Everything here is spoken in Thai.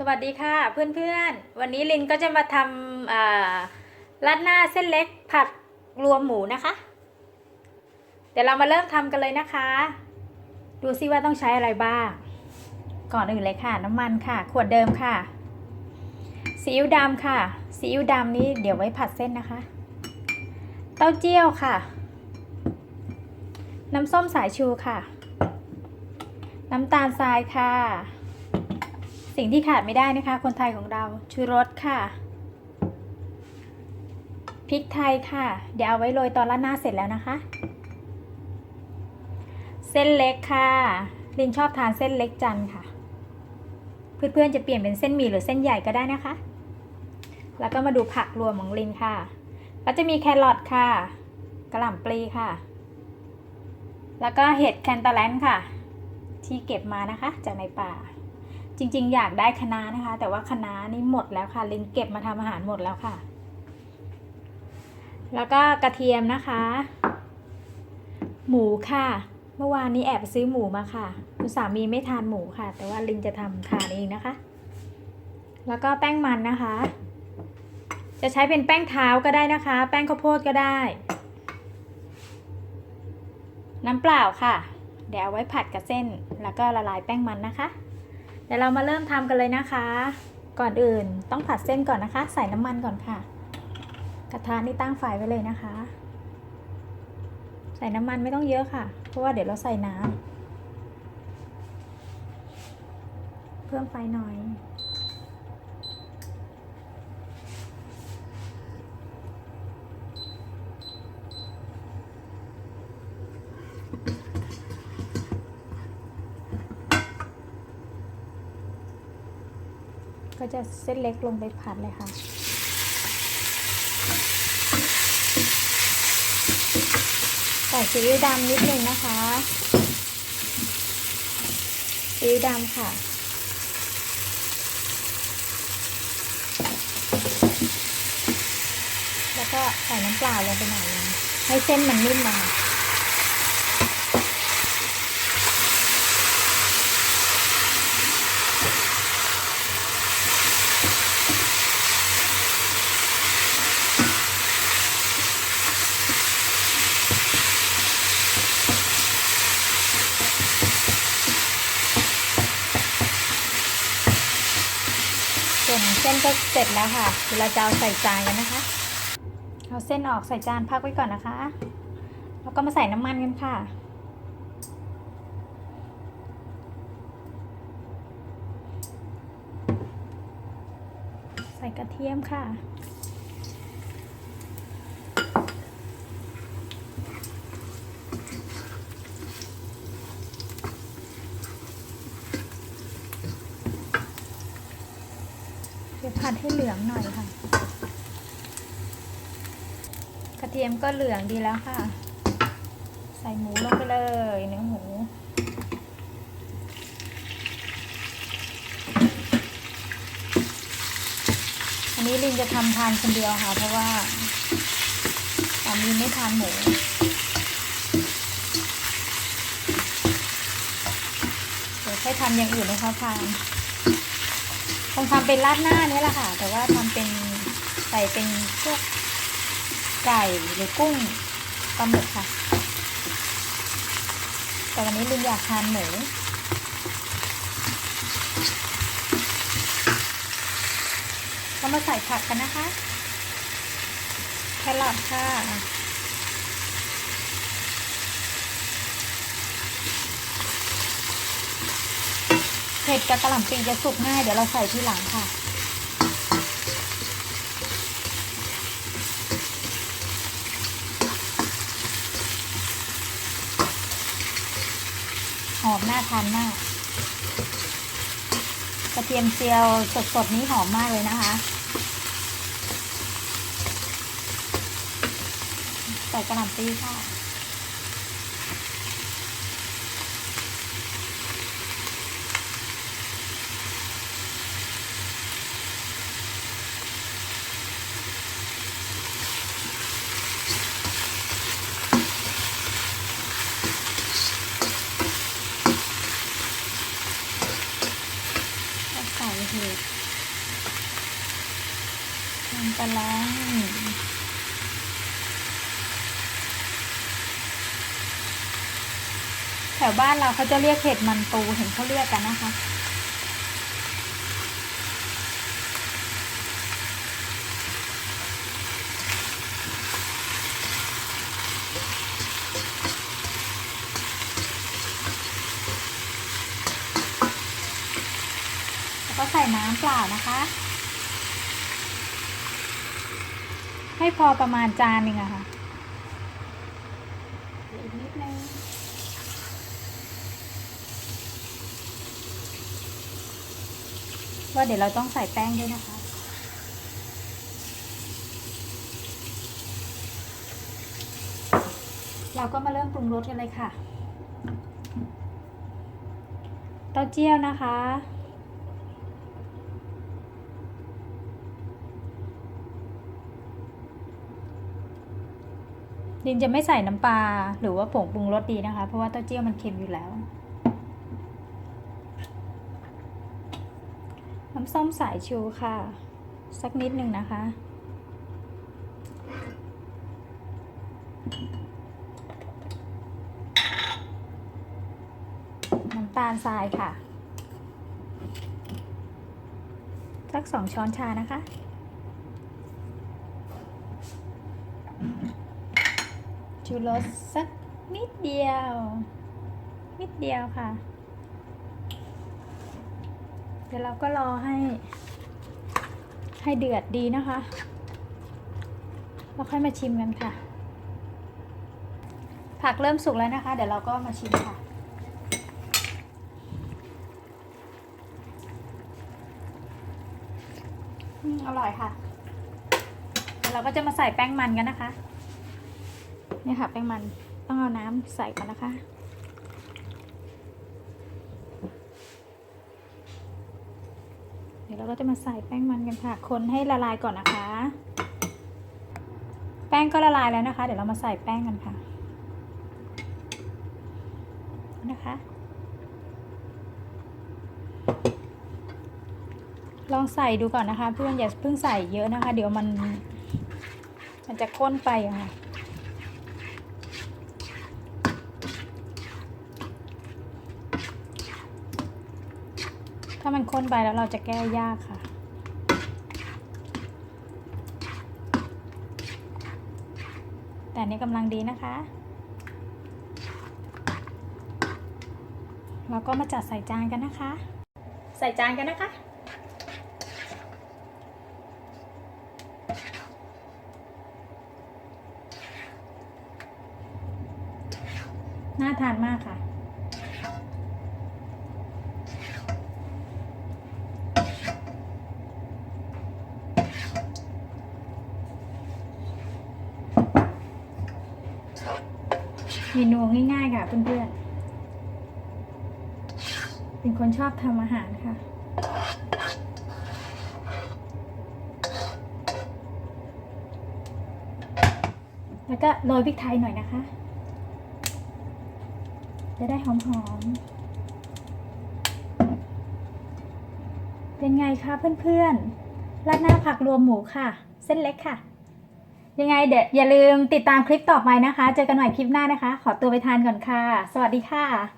สวัสดีค่ะเพื่อนๆ วันนี้ลินก็จะมาทำราดหน้าเส้นเล็กผัดรวมหมูนะคะ เดี๋ยวเรามาเริ่มทำกันเลยนะคะ ดูซิว่าต้องใช้อะไรบ้าง ก่อนอื่นเลยค่ะ น้ำมันค่ะ ขวดเดิมค่ะซีอิ๊วดำค่ะซีอิ๊วดำนี้เดี๋ยวไว้ผัดเส้นนะคะ เต้าเจี้ยวค่ะ น้ำส้มสายชูค่ะ น้ำตาลทรายค่ะ สิ่งที่ขาดไม่ได้นะคะ คนไทยของเราชูรสค่ะ พริกไทยค่ะ เดี๋ยวเอาไว้โรยตอนราดหน้าเสร็จแล้วนะคะ เส้นเล็กค่ะ ลินชอบทานเส้นเล็กจันค่ะ เพื่อนๆจะเปลี่ยนเป็นเส้นหมี่หรือเส้นใหญ่ก็ได้นะคะ แล้วก็มาดูผักรวมของลินค่ะ ก็จะมีแครอทค่ะกระหล่ำปลีค่ะ แล้วก็เห็ดแคนตาแลนค่ะ ที่เก็บมานะคะจากในป่า จริงๆ อยากได้คะน้านะคะ แต่ว่าคะน้านี่หมดแล้วค่ะ ลินเก็บมาทำอาหารหมดแล้วค่ะ แล้วก็กระเทียมนะคะ หมูค่ะ เมื่อวานนี้แอบไปซื้อหมูมาค่ะคุณสามีไม่ทานหมูค่ะ แต่ว่าลินจะทำทานเองนะคะ แล้วก็แป้งมันนะคะ จะใช้เป็นแป้งเท้าก็ได้นะคะ แป้งข้าวโพดก็ได้ น้ำเปล่าค่ะ เดี๋ยวเอาไว้ผัดกับเส้น แล้วก็ละลายแป้งมันนะคะ เดี๋ยวเรามาเริ่มทำกันเลยนะคะ ก่อนอื่นต้องผัดเส้นก่อนนะคะ ใส่น้ำมันก่อนค่ะ กระทะนี่ตั้งไฟไว้เลยนะคะ ใส่น้ำมันไม่ต้องเยอะค่ะ เพราะว่าเดี๋ยวเราใส่น้ำเพิ่มไฟหน่อย ก็จะเส้นเล็กลงไปผัดเลยค่ะ ใส่ซีอิ๊วดำนิดนึงนะคะซีอิ๊วดำค่ะ แล้วก็ใส่น้ำเปล่าลงไปหน่อยนึงให้เส้นมันนิ่มมาส่ะวนของเส้น ก็เสร็จแล้วค่ะเดี๋ยวเราจะเอาใส่จานกันนะคะเอาเส้นออกใส่จานพักไว้ก่อนนะคะ แล้วก็มาใส่น้ำมันกันค่ะ ใส่กระเทียมค่ะ เดี๋ยว ผัดให้เหลืองหน่อยค่ะ กระเทียมก็เหลืองดีแล้วค่ะ ใส่หมูลงไปเลยเนื้อหมูอันนี้ลินจะทำทานคนเดียวค่ะ เพราะว่าสามีไม่ทานหมูเดี๋ยวค่อยทำอย่างอื่นให้เขาทาน คงทำเป็นราดหน้านี่แหละค่ะ แต่ว่าทำเป็นใส่เป็นพวกไก่หรือกุ้งปลาหมึกค่ะ แต่วันนี้ลินอยากทานหมูก็มาใส่ผักกันนะคะ แครอทค่ะ เผ็ดกับกระหล่ำปีจะสุกง่าย เดี๋ยวเราใส่ทีหลังค่ะ หอมน่าทานมาก กระเทียมเจียวสดๆนี้หอมมากเลยนะคะใส่กระหล่ำปีค่ะ ก็ใส่เห็ด อันตราแถวบ้านเราเขาจะเรียกเห็ดมันปูเห็นเขาเรียกกันนะคะแล้วก็ใส่น้ำเปล่านะคะ ให้พอประมาณจานหนึ่งอะค่ะอีกนิดนึงว่าเดี๋ยวเราต้องใส่แป้งด้วยนะคะเราก็มาเริ่มปรุงรสกันเลยค่ะ เต้าเจี้ยวนะคะ ดินจะไม่ใส่น้ำปลาหรือว่าผงปรุงรสดีนะคะ เพราะว่าเต้าเจี้ยวมันเค็มอยู่แล้ว น้ำส้มสายชูค่ะ สักนิดหนึ่งนะคะ น้ำตาลทรายค่ะ สักสองช้อนชานะคะ ชูรสสักนิดเดียว นิดเดียวค่ะ เดี๋ยวเราก็รอให้ ให้เดือดดีนะคะแล้วค่อยมาชิมกันค่ะ ผักเริ่มสุกแล้วนะคะ เดี๋ยวเราก็มาชิมค่ะอืมอร่อยค่ะ เดี๋ยวเราก็จะมาใส่แป้งมันกันนะคะ เนี่ยค่ะแป้งมันต้องเอาน้ำใส่ก่อนนะคะเดี๋ยวเราก็จะมาใส่แป้งมันกันค่ะ คนให้ละลายก่อนนะคะ แป้งก็ละลายแล้วนะคะ เดี๋ยวเรามาใส่แป้งกันค่ะ นะคะ ลองใส่ดูก่อนนะคะ เพื่อนอย่าเพิ่งใส่เยอะนะคะ เดี๋ยวมัน มันจะข้นไปอะค่ะ ถ้ามันข้นไปแล้วเราจะแก้ยากค่ะ แต่อันนี้กำลังดีนะคะเราก็มาจัดใส่จานกันนะคะ ใส่จานกันนะคะน่าทานมากค่ะ เมนูง่ายๆค่ะเพื่อนๆ เป็นคนชอบทำอาหารค่ะ แล้วก็โรยพริกไทยหน่อยนะคะ จะได้หอมๆ เป็นไงคะเพื่อนๆ ราดหน้าผักรวมหมูค่ะ เส้นเล็กค่ะ ยังไงเดี๋ยวอย่าลืมติดตามคลิปต่อไปนะคะ เจอกันใหม่คลิปหน้านะคะ ขอตัวไปทานก่อนค่ะ สวัสดีค่ะ